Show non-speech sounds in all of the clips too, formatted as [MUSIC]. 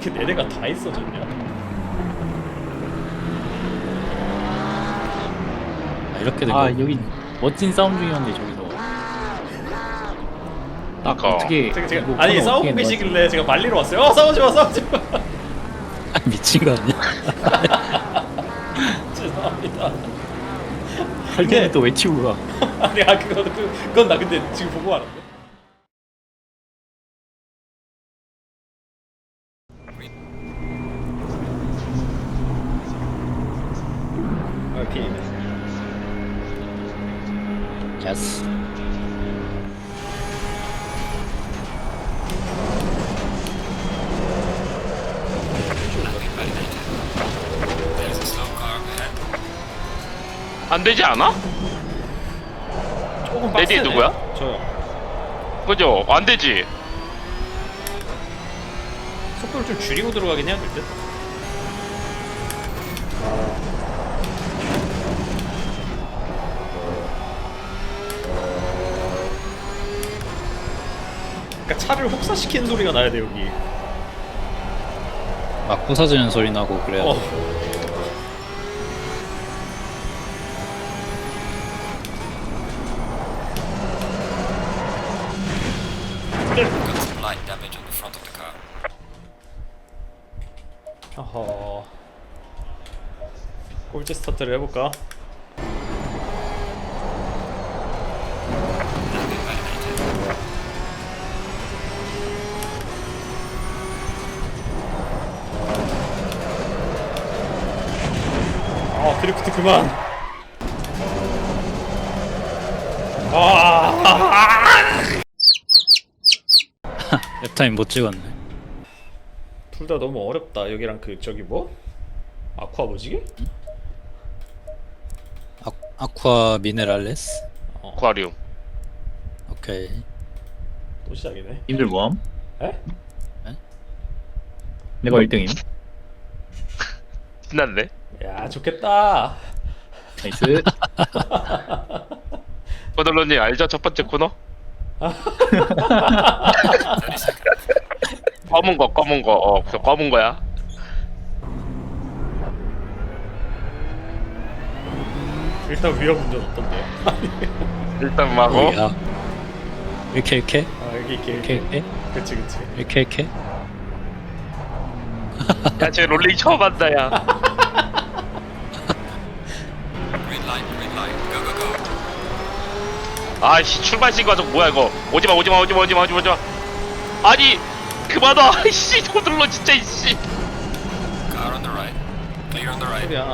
이렇게 내내가 다 있어졌냐? 아, 이렇게 된아 거. 여기 멋진 싸움 중이었는데 저기서 딱 그러니까. 어떻게 제가, 제가 이거 아니 코너 싸우고 어떻게 계시길래 제가 말리러 왔어요. 어 싸우지 마 싸우지 마. 아, 미친 거 아니야? [LAUGHS] 죄송합니다. 할 때는 또 외치고 가 [LAUGHS] 아니 아 그거 그, 그건 나 근데 지금 보고 알았네. 안 되지 않아? 조금 내 뒤에 빡세네. 누구야? 저요. 그죠? 안 되지. 속도를 좀 줄이고 들어가긴 해야 될 듯. 그러니까 차를 혹사시키는 소리가 나야 돼 여기. 막 부서지는 소리 나고 그래야 어. 돼. Got some light damage on the front of the car. 어허. 꼴찌 스타트를 해볼까? 아 드리프트 그만. 아. 랩타임 못 찍었네. 둘 다 너무 어렵다. 여기랑 그 저기 뭐? 아쿠아 뭐지게? 아, 아쿠아 미네랄레스. 아쿠아리움. 오케이. 또 시작이네. 님들 뭐함? 에? 내가 1등임 [LAUGHS] 신났네. 야 좋겠다. 나이스 [LAUGHS] 버들러님 알죠? 첫 번째 코너? [LAUGHS] 검은 거, 검은 거. 어, 그 검은 거야. 일단 위험 운전 어떤데요? [LAUGHS] 일단 막 어? 야. 이렇게 이렇게 아 여기 이렇게 이렇게 이렇게. 이렇게 그치 그치. 이렇게 이렇게. 야, 쟤 롤링 처음 한다, 야. 아씨, 출발신 과정 뭐야, 이거. 오지마, 오지마, 오지마, 오지마, 오지마, 오지마. 아니, 그만 와. 아이씨, 호들러 진짜, 이씨. Car on the right. Clear on the right. 소리야.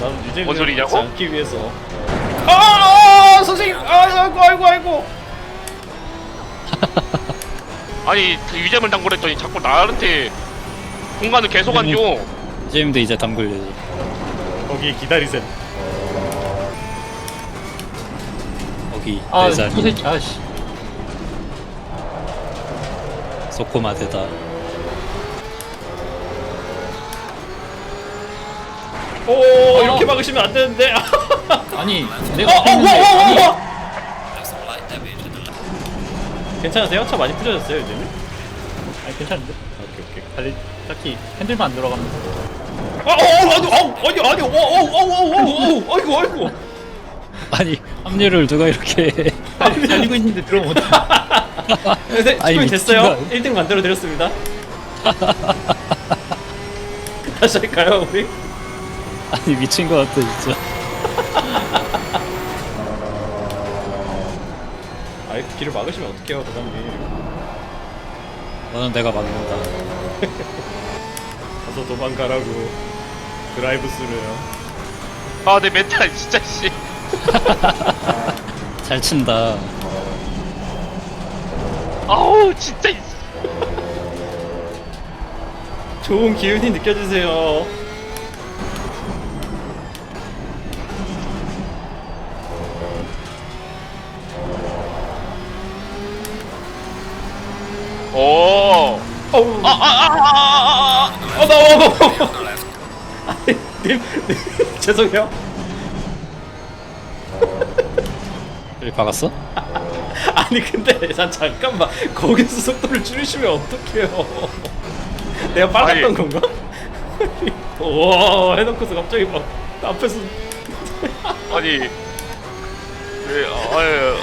나는 유재민 뭔 소리냐고? 않기 위해서. 아, 아 선생님, 아, 아이고 아이고 아이고. [LAUGHS] 아니, 그 유재물 당구랬더니 자꾸 나한테 공간을 계속 안 줘. 이제임도 이제 담글려지. 거기 기다리세요. 거기 아 내 자리. 아씨 소코마데다. 오 이렇게 막으시면 안 되는데. [LAUGHS] 아니 어, 내가 어, 했는데 아니 와, 와. Have some light damage on the left. 괜찮으세요? 차 많이 부셔졌어요 유재민? 아니 괜찮은데 오케이 오케이. 달리 딱히 핸들만 안 들어가면 아, 어, 어, 아니, 어, 아니, 아니, 어, 어, 어, 어, 어, 어, 아이고, 아이고. 아니 합류를 누가 이렇게 해. 달리, 달리고 있는데 들어오면 어떡해 네, [LAUGHS] [LAUGHS] 아니, 스코이 미친 됐어요. 거 아니야? 1등 만들어 드렸습니다. [LAUGHS] 다시 할까요, 우리? 아니 미친 거 같아 진짜. [LAUGHS] 아, 이렇게 길을 막으시면 어떡해요, 도장님. 너는 내가 막는다. 가서 도망가라고. 드라이브 스루요. 아, 내 멘탈 진짜, 씨. 잘 친다. 아우, 진짜, 이씨. 좋은 기운이 느껴지세요. 오. 어우, 아, 아, 아, 아, 아, 아. 어, 나, 어, 어, on the left. 님, 님, 죄송해요. 여기 박았어? 아니, 근데, 난 잠깐만. 거기서 속도를 줄이시면 어떡해요. 내가 빨랐던 아니. 건가? [LAUGHS] 와 해놓고서 갑자기 막 앞에서 아니 왜 아유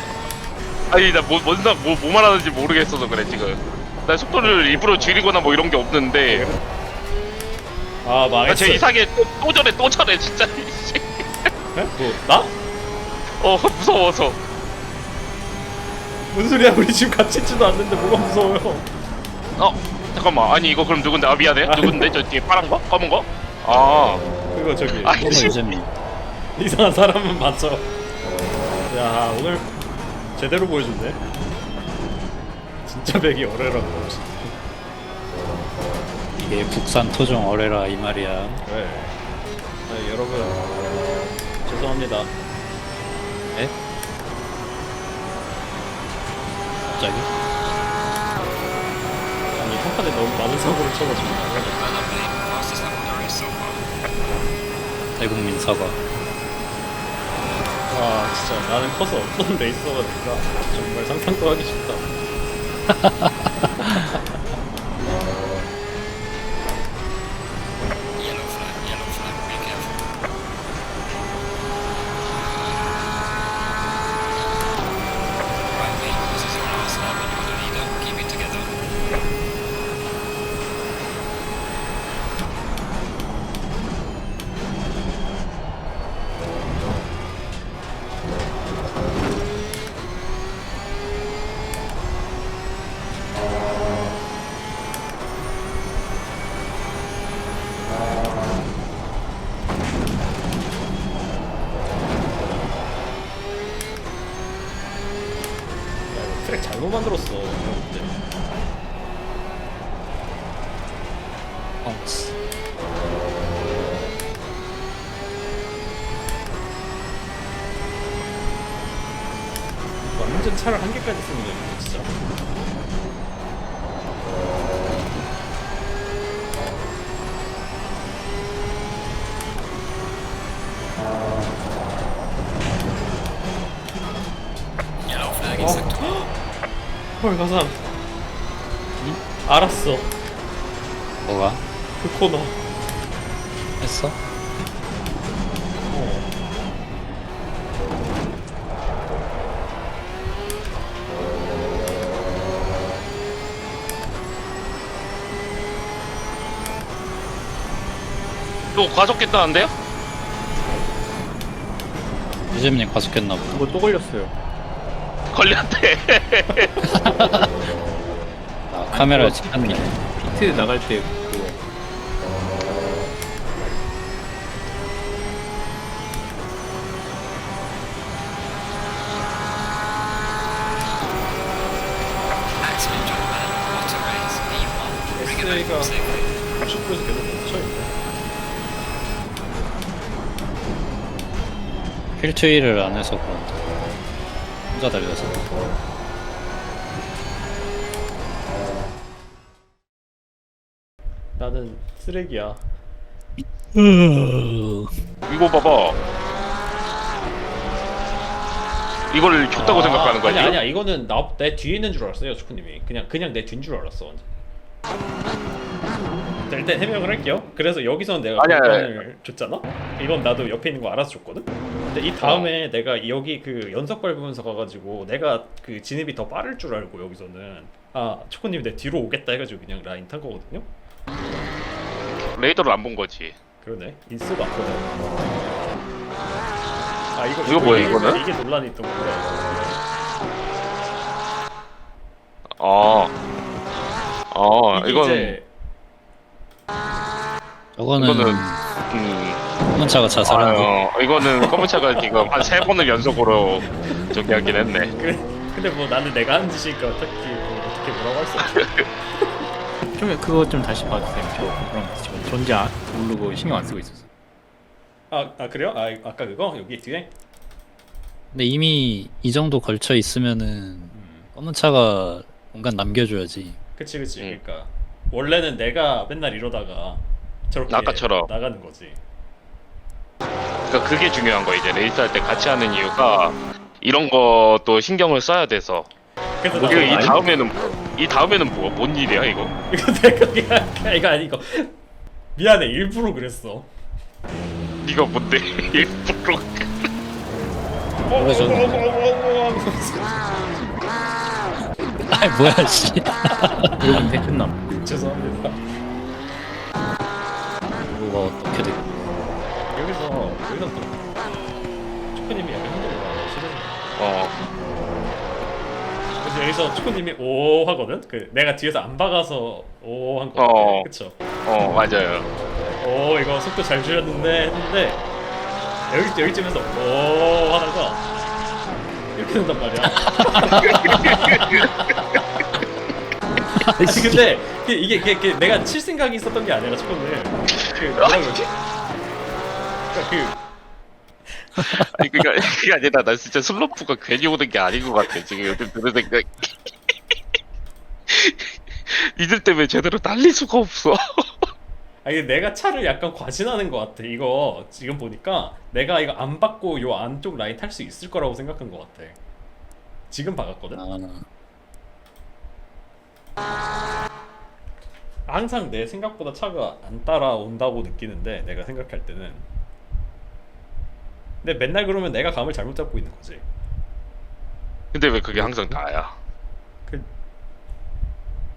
아니 나뭐뭔 뭐, 뭐 말하는지 모르겠어서 그래 지금 나 속도를 일부러 줄이거나 뭐 이런 게 없는데 아 아, 망했어 쟤 이상해 또, 또 저래 또 저래 진짜? 뭐 나? 어 무서워서 무슨 소리야? 우리 지금 같이 있지도 않는데 뭐가 무서워요? 어 잠깐만. 아니 이거 그럼 누군데? 아 미안해. 누군데? 저 뒤에 파란 거? 검은 거? 아. 그거 저기. 아이, 너무 씨. 이상한 사람은 맞죠 야 오늘 제대로 보여준대. 진짜 백이 어레라고. 이게 국산 토종 어레라 이 말이야. 네. 아, 여러분. 죄송합니다 갑자기? 아니 한 판에 너무 많은 사고를 쳐가지고. 대국민 사과. 와 진짜 나는 커서 어떤 레이서가 될까 정말 상상도 하기 싫다 [LAUGHS] 만들었어. 완전 차를 한 개까지 쓰는 거야 진짜. Yellow 헐 가산 알았어 뭐가? 그 코너 했어? 어. 또 과속했다는데요? 유잼님 과속했나 보다. 그거 또 걸렸어요. 걸렸대 아, 카메라를 그거 찍혔네. 피트 나갈 때 그거. Excellent job, man. What a race. P1. Bring it SA가 home safely. 90%에서 계속 멈춰있네 필트위를 안 해서 그런다. 혼자 달려서. 나는 쓰레기야. 이거 봐봐. 이걸 줬다고 아, 생각하는 거야 아니 지금? 아니야. 이거는 나, 내 뒤에 있는 줄 알았어요 축구님이. 그냥 그냥 내 뒤인 줄 알았어 완전 자, 일단 해명을 할게요. 그래서 여기서는 내가 아니야, 공간을 줬잖아? 이건 나도 옆에 있는 거 알아서 줬거든? 근데 이 다음에 내가 여기 그 연석 밟으면서 가가지고 내가 그 진입이 더 빠를 줄 알고 여기서는. 아 초코님이 내 뒤로 오겠다 해가지고 그냥 라인 탄 거거든요? 레이더를 안 본 거지. 그러네. 인스도 안 보네 아 이거 이거 뭐야, 이게- 이거는? 이게 논란이 있던 거야 아, 아 이게 이건 이제 저거는 이거는 음, 검은 차가 자살한 거. 아, 이거는 검은 차가 지금 한 세 번을 연속으로 저기 하긴 했네. 그래, 근데 뭐 나는 내가 한 짓이니까 어떻게 뭐 어떻게 뭐라고 할 수 없지. 좀 [LAUGHS] 그거 좀 다시 봐주세요. 저 그럼 지금 존재 안- 모르고 신경 안 쓰고 있어서. 아, 아 그래요? 아 아까 그거 여기 뒤에. 근데 이미 이 정도 걸쳐 있으면은 검은 차가 공간 남겨줘야지. 그치 그치. 음. 그러니까 원래는 내가 맨날 이러다가 저렇게 아까처럼. 나가는 거지. 그러니까 그게 중요한 거야 이제 레이스 할 때 같이 하는 이유가 이런 것도 신경을 써야 돼서. 그래서 이 다음에는 이 다음에는 뭐? 뭔 일이야 이거? [LAUGHS] 이거 내가 그냥 이거 아니 이거 미안해 일부러 그랬어. 네가 뭔데? [LAUGHS] 일부러 그래, 저는- 아이 뭐야 씨. [LAUGHS] 그러면 대끝남. 죄송합니다. 뭐가 어떻게 돼? 여기서 여기서 또 초코님이 약간 흔들려 싫어서. 어 그래서 여기서 초코님이 오 하거든. 그 내가 뒤에서 안 박아서 오 한 거. 어. 그쵸? 어, 맞아요. 오 이거 속도 잘 줄였는데 했는데 여기 여기쯤에서 오 하다가 이렇게 된단 말이야. [LAUGHS] 아니 근데 그 이게, 이게, 이게 내가 칠 생각이 있었던 게 아니라 초코는 그 뭐라 그러지? 그러니까 그 아니 그니까 그게 아니라 나 진짜 슬럼프가 괜히 오는 게 아닌 것 같아 지금 요즘 드는 생각. [LAUGHS] 이들 때문에 제대로 달릴 수가 없어. 아니 내가 차를 약간 과신하는 것 같아. 이거 지금 보니까 내가 이거 안 받고 요 안쪽 라인 탈 수 있을 거라고 생각한 것 같아. 지금 박았거든. 아, 항상 내 생각보다 차가 안 따라온다고 느끼는데 내가 생각할 때는. 근데 맨날 그러면 내가 감을 잘못 잡고 있는 거지. 근데 왜 그게 항상 나야? 그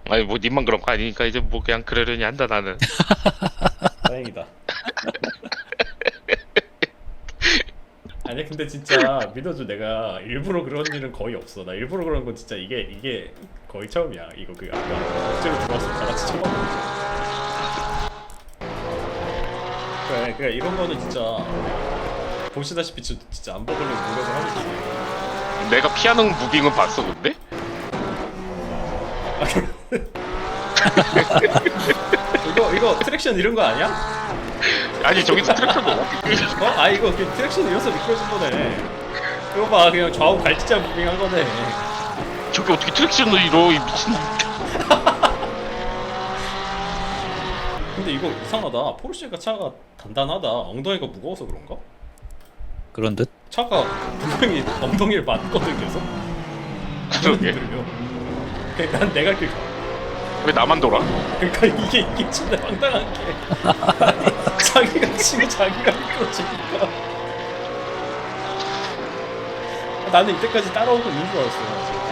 아니 뭐 님만 그런 거 아니니까 이제 뭐 그냥 그러려니 한다 나는. [LAUGHS] 다행이다. [LAUGHS] 아니 근데 진짜 믿어줘 내가 일부러 그런 일은 거의 없어. 나 일부러 그런 건 진짜 이게 이게 거의 처음이야. 이거 그 아까 억지로 들어왔어. 다 같이 쳐먹는 그래 그래 이런 거는 진짜 보시다시피 저- 진짜 안 먹으려고 노력을 하고 있어. 내가 피하는 무빙은 봤어 근데? [LAUGHS] 이거 이거 트랙션 이런 거 아니야? [LAUGHS] 아니 저기서 트랙터도 어? 아 이거 그 트랙션 이어서 미끄러진 거네. 이거 봐 그냥 좌우 갈치자 무빙한 거네. 저기 어떻게 트랙션을 이러 이 미친. 근데 이거 이상하다. 포르쉐가 차가 단단하다. 엉덩이가 무거워서 그런가? 그런 듯? 차가 분명히 엉덩이를 맞거든 계속. 그러게. 그러니까 난 내가 길 가. 왜 나만 돌아? 그러니까 이게 이게 진짜 황당한 게 [LAUGHS] 자기가 치고 자기가 미끄러지니까. 나는 이때까지 따라오고 있는 줄 알았어.